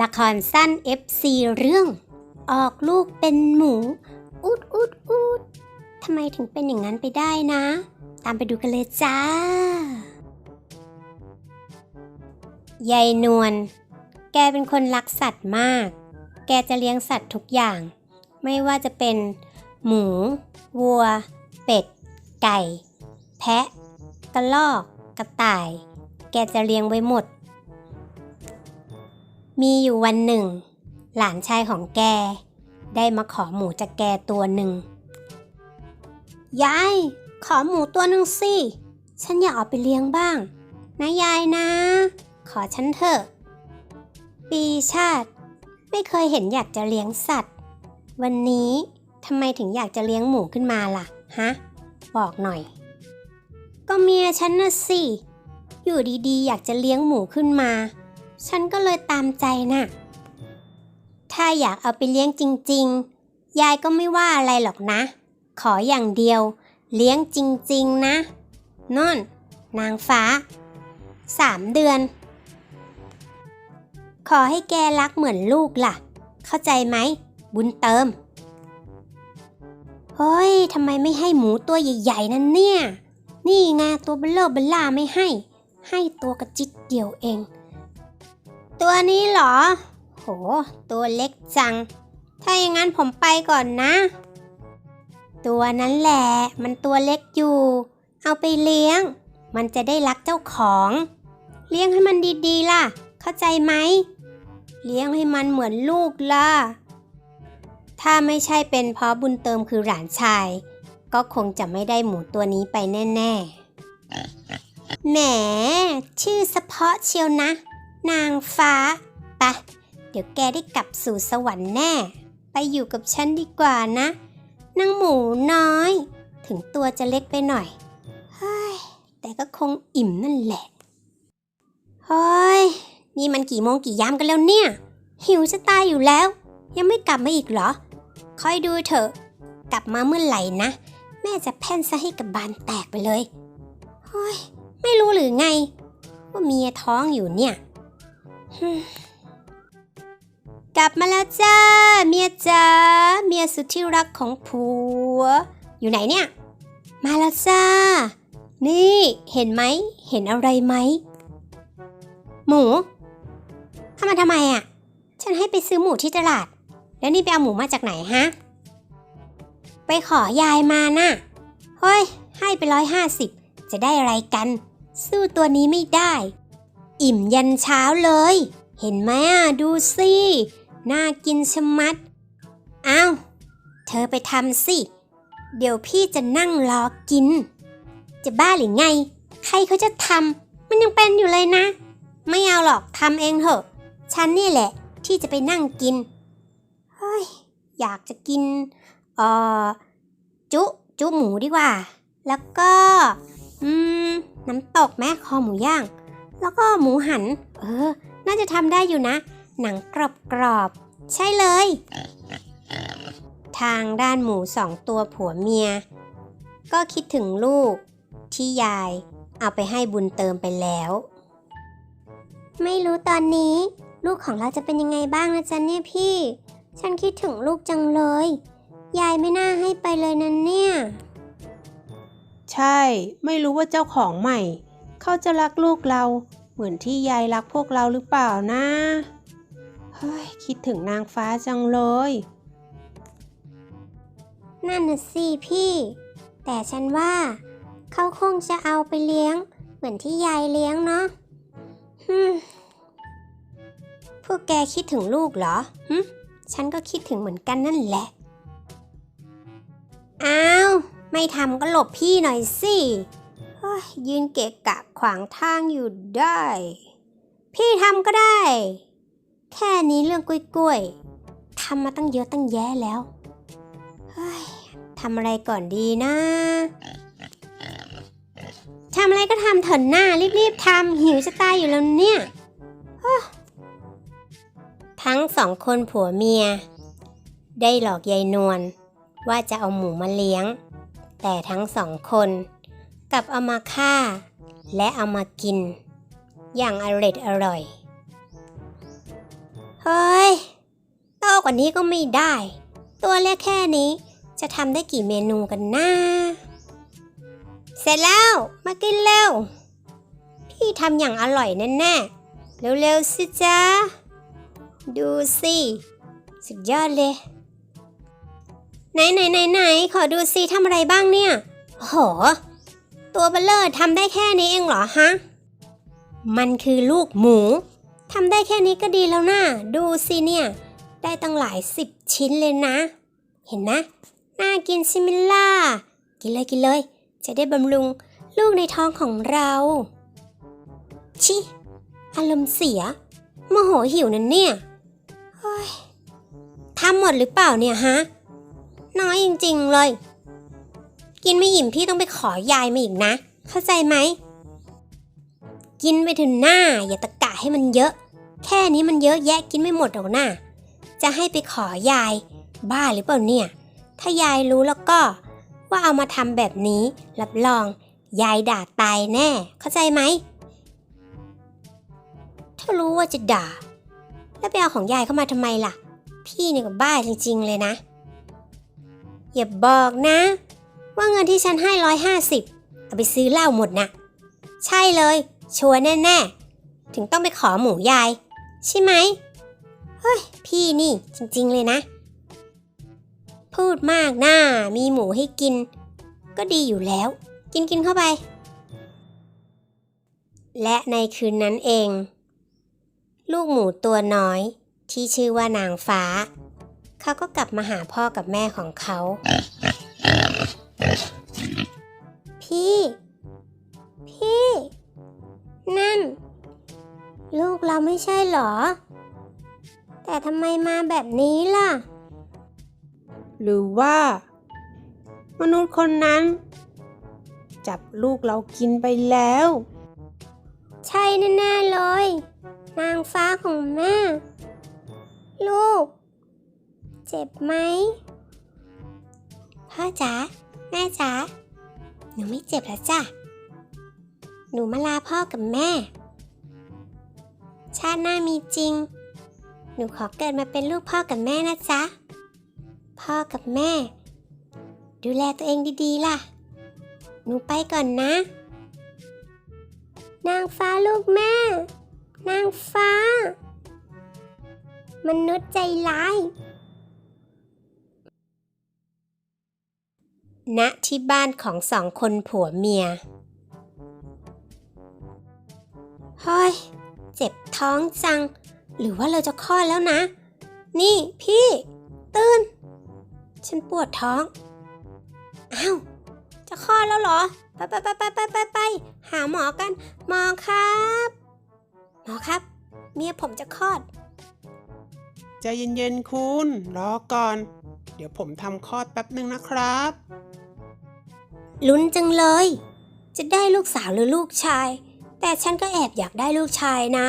ละครสั้น FC เรื่อง ออกลูกเป็นหมูอุดอุดอุดทำไมถึงเป็นอย่างนั้นไปได้นะ ตามไปดูกันเลยจ้ายายนวลแกเป็นคนรักสัตว์มาก แกจะเลี้ยงสัตว์ทุกอย่าง ไม่ว่าจะเป็น หมู วัว เป็ด ไก่ แพะ กระลอก กระต่าย แกจะเลี้ยงไว้หมด มีอยู่วันหนึ่ง หลานชายของแก ได้มาขอหมูจากแกตัวหนึ่ง ยาย ขอหมูตัวหนึ่งสิ ฉันอยากเอาไปเลี้ยงบ้าง นะยายนะ ขอฉันเถอะ ปีชาติ ไม่เคยเห็นอยากจะเลี้ยงสัตว์ วันนี้ทำไมถึงอยากจะเลี้ยงหมูขึ้นมาล่ะ ฮะ บอกหน่อย ก็เมียฉันน่ะสิ อยู่ดีๆ อยากจะเลี้ยงหมูขึ้นมา ฉันก็เลยตามใจน่ะ ถ้าอยากเอาไปเลี้ยงจริง ๆ ยายก็ไม่ว่าอะไรหรอกนะ ขออย่างเดียว เลี้ยงจริง ๆ นะนอนนางฟ้า สามเดือน ขอให้แกรักเหมือนลูกล่ะ เข้าใจไหม บุญเติม เฮ้ยทำไมไม่ให้หมูตัวใหญ่ๆ นั่นเนี่ย นี่ไงตัวเบลเลอร์เบลล่าไม่ให้ ให้ตัวกระจิตเดียวเอง ตัวนี้เหรอ โห ตัวเล็กจัง ถ้าอย่างนั้นผมไปก่อนนะ ตัวนั้นแหละ มันตัวเล็กอยู่ เอาไปเลี้ยง มันจะได้รักเจ้าของ เลี้ยงให้มันดีๆล่ะ เข้าใจไหม เลี้ยงให้มันเหมือนลูกล่ะ ถ้าไม่ใช่เป็นเพราะบุญเติมคือหลานชาย ก็คงจะไม่ได้หมูตัวนี้ไปแน่ ๆ แหม ชื่อเฉพาะเชียวนะ นางฟ้าไปะเดี๋ยวแกได้กลับสู่สวรรค์แน่ ไปอยู่กับฉันดีกว่านะนางหมูน้อย ถึงตัวจะเล็กไปหน่อยเฮ้ยแต่ก็คงอิ่มนั่นแหละเฮ้ยนี่มันกี่โมงกี่ยามกันแล้วเนี่ย หิวจะตายอยู่แล้ว ยังไม่กลับมาอีกเหรอ คอยดูเถอะ กลับมาเมื่อไหร่นะ แม่จะแพ่นซะให้กับบานแตกไปเลยเฮ้ยไม่รู้หรือไง ว่าเมียท้องอยู่เนี่ย กลับมาแล้วจ้า เมียจ้า เมียสุดที่รักของผัว อยู่ไหนเนี่ย มาแล้วจ้า นี่เห็นไหม เห็นอะไรไหม หมูเข้ามาทำไมอะ ฉันให้ไปซื้อหมูที่ตลาด แล้วนี่ไปเอาหมูมาจากไหนฮะ ไปขอยายมาน่ะ เฮ้ย ให้ไปร้อยห้าสิบ จะได้อะไรกัน สู้ตัวนี้ไม่ได้ อิ่มยันเช้าเลย เห็นไหมอะดูสิน่ากินชะมัดอ้าวเธอไปทำสิ เดี๋ยวพี่จะนั่งรอกิน จะบ้าหรือไง ใครเขาจะทำมันยังเป็นอยู่เลยนะ ไม่เอาหรอกทำเองเถอะ ฉันนี่แหละ ที่จะไปนั่งกินเฮ้ยอยากจะกินเอ่อจุจุหมูดีกว่า แล้วก็ อืม น้ำตกแม่คอหมูย่าง แล้วก็หมูหัน เออ น่าจะทำได้อยู่นะ หนังกรอบกรอบ ใช่เลย ทางด้านหมูสองตัวผัวเมีย ก็คิดถึงลูกที่ยายเอาไปให้บุญเติมไปแล้ว ไม่รู้ตอนนี้ ลูกของเราจะเป็นยังไงบ้างนะจ๊ะเนี่ยพี่ ฉันคิดถึงลูกจังเลย ยายไม่น่าให้ไปเลยนะเนี่ย ใช่ ไม่รู้ว่าเจ้าของใหม่ เขาจะรักลูกเรา เหมือนที่ยายรักพวกเราหรือเปล่านะเฮ้ยคิดถึงนางฟ้าจังเลย นั่นน่ะสิพี่ แต่ฉันว่า เขาคงจะเอาไปเลี้ยง เหมือนที่ยายเลี้ยงเนาะฮึมพวกแกคิดถึงลูกเหรอฮึฉันก็คิดถึงเหมือนกันนั่นแหละ อ้าว ไม่ทำก็หลบพี่หน่อยสิ ยืนเกะกะขวางทางอยู่ได้ พี่ทำก็ได้ แค่นี้เรื่องกล้วยๆทำมาตั้งเยอะตั้งแยะแล้วเฮ้ยทำอะไรก่อนดีนะทำอะไรก็ทำเถอะหน้ารีบๆทำหิวจะตายอยู่แล้วเนี่ยทั้งสองคนผัวเมีย ได้หลอกยายนวลว่าจะเอาหมูมาเลี้ยง แต่ทั้งสองคน กับเอามาฆ่า และเอามากิน อย่างอร็ดอร่อย เฮ้ยโตกว่านี้ก็ไม่ได้ ตัวเล็กแค่นี้จะทำได้กี่เมนูกันนะเสร็จแล้วมากินเร็ว พี่ทำอย่างอร่อยแน่ๆ เร็วๆสิจ๊ะดูสิ สุดยอดเลย ไหนไหนไหนไหนขอดูสิทำอะไรบ้างเนี่ยโอ้โห ตัวเบลเลอร์ทำได้แค่นี้เองเหรอฮะ มันคือลูกหมูทำได้แค่นี้ก็ดีแล้วนะดูสิเนี่ย ได้ตั้งหลายสิบชิ้นเลยนะ เห็นไหมน่ากินซิมิล่า กินเลยกินเลย จะได้บำรุงลูกในท้องของเรา ชิ อารมณ์เสียโมโหหิวนั่นเนี่ยยทำหมดหรือเปล่าเนี่ยฮะ น้อยจริง ๆ เลย กินไม่อิ่มพี่ต้องไปขอยายมาอีกนะ เข้าใจไหม กินไปถึงหน้า อย่าตะกะให้มันเยอะ แค่นี้มันเยอะแยะกินไม่หมดหรอกนะจะให้ไปขอยาย บ้าหรือเปล่าเนี่ย ถ้ายายรู้แล้วก็ ว่าเอามาทำแบบนี้ รับรอง ยายด่าตายแน่ เข้าใจไหม ถ้ารู้ว่าจะด่า แล้วไปเอาของยายเข้ามาทำไมล่ะ พี่เนี่ยก็บ้าจริงๆเลยนะ อย่าบอกนะ ว่าเงินที่ฉันให้ร้อยห้าสิบเอาไปซื้อเหล้าหมดนะใช่เลย ชัวร์แน่ๆ ถึงต้องไปขอหมูยาย ใช่ไหมเฮ้ย พี่นี่จริงๆเลยนะ พูดมากหน้ามีหมูให้กิน ก็ดีอยู่แล้ว กินกินเข้าไป และในคืนนั้นเอง ลูกหมูตัวน้อยที่ชื่อว่านางฟ้า เขาก็กลับมาหาพ่อกับแม่ของเขา พี่ พี่ นั่น ลูกเราไม่ใช่เหรอ แต่ทำไมมาแบบนี้ล่ะ หรือว่า มนุษย์คนนั้น จับลูกเรากินไปแล้ว ใช่แน่ๆเลย นางฟ้าของแม่ ลูก เจ็บไหมพ่อจ๋า แม่จ๋าหนูไม่เจ็บแล้วจ้ะ หนูมาลาพ่อกับแม่ ชาติหน้ามีจริง หนูขอเกิดมาเป็นลูกพ่อกับแม่นะจ๊ะ พ่อกับแม่ ดูแลตัวเองดีๆล่ะ หนูไปก่อนนะ นางฟ้าลูกแม่ นางฟ้า มนุษย์ใจร้าย ณที่บ้านของสองคนผัวเมียเฮ้ย เจ็บท้องจัง หรือว่าเราจะคลอดแล้วนะ นี่พี่ ตื่น ฉันปวดท้อง อ้าว จะคลอดแล้วเหรอ ไปไปไปไปไปไปไปหาหมอกัน หมอครับ หมอครับ เมียผมจะคลอดใจเย็นๆคุณ รอก่อน เดี๋ยวผมทำคลอดแป๊บหนึ่งนะครับ ลุ้นจังเลย จะได้ลูกสาวหรือลูกชาย แต่ฉันก็แอบอยากได้ลูกชายนะ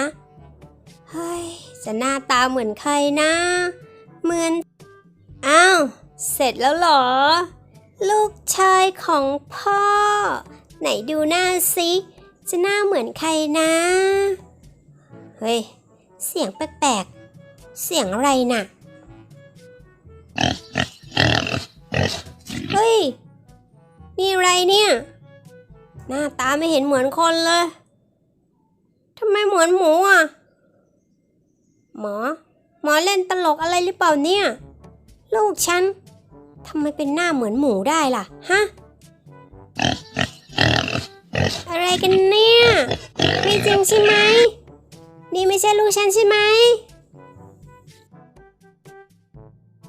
เฮ้ย จะหน้าตาเหมือนใครนะ เหมือน อ้าว เสร็จแล้วหรอ ลูกชายของพ่อ ไหนดูหน้าสิจะหน้าเหมือนใครนะ เฮ้ย เสียงแปลกๆ เสียงอะไรน่ะ นี่อะไรเนี่ย หน้าตาไม่เห็นเหมือนคนเลยทำไมเหมือนหมูอะ หมอ หมอเล่นตลกอะไรหรือเปล่าเนี่ย ลูกฉันทำไมเป็นหน้าเหมือนหมูได้ล่ะ ฮะ อะไรกันเนี่ย ไม่จริงใช่ไหม นี่ไม่ใช่ลูกฉันใช่ไหม